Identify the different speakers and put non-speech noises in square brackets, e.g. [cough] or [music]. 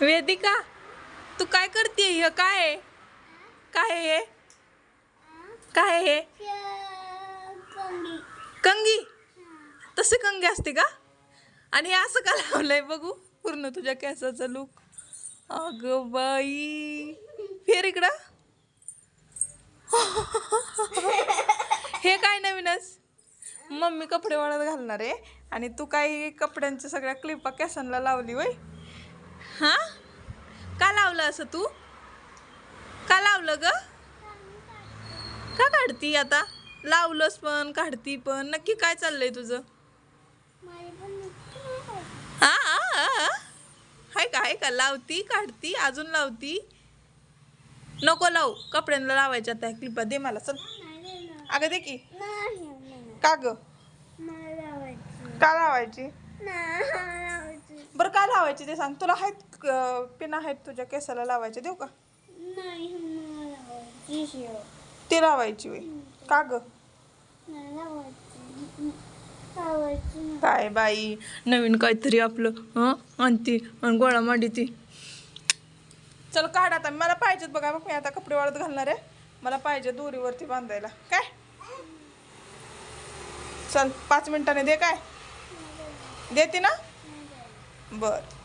Speaker 1: वेदिका तू काय करते? हे काय आहे? काय आहे हे? काय आहे हे? कंगी. तसे कंगी असते का? आणि हे असं का लावलंय बघू? पूर्ण तुझ्या केसाचा लुक अगं बाई. फेर इकडं. [laughs] हे काय नवीनच? मम्मी कपडे वाळत घालणार आहे. आणि तू काही कपड्यांच्या सगळ्या क्लिपा केसांना लावली वय हा? का लावलं असं तू? का लावलं ग? का काढती आता? लावलंस पण काढती पण. नक्की काय चाललंय तुझं. हाय का हाय का? लावती काढती अजून लावती. नको लावू. कपड्यांना लावायच्या त्या क्लिपा. दे मला चल. अगं दे की. का ग? का लावायची? बरं का लावायची ते सांग. तुला आहेत अं, पिना आहेत तुझ्या केसाला लावायचे देऊ का? ते लावायची वे का ग? काय बाई नवीन काहीतरी आपलं हं आणती आणि गोळा मांडी ती चल काढ आता. मला पाहिजेत बघा बघ मी आता कपडे वाळत घालणार आहे. मला पाहिजे दोरीवरती बांधायला. काय? चल पाच मिनिटाने दे काय? देते ना? बर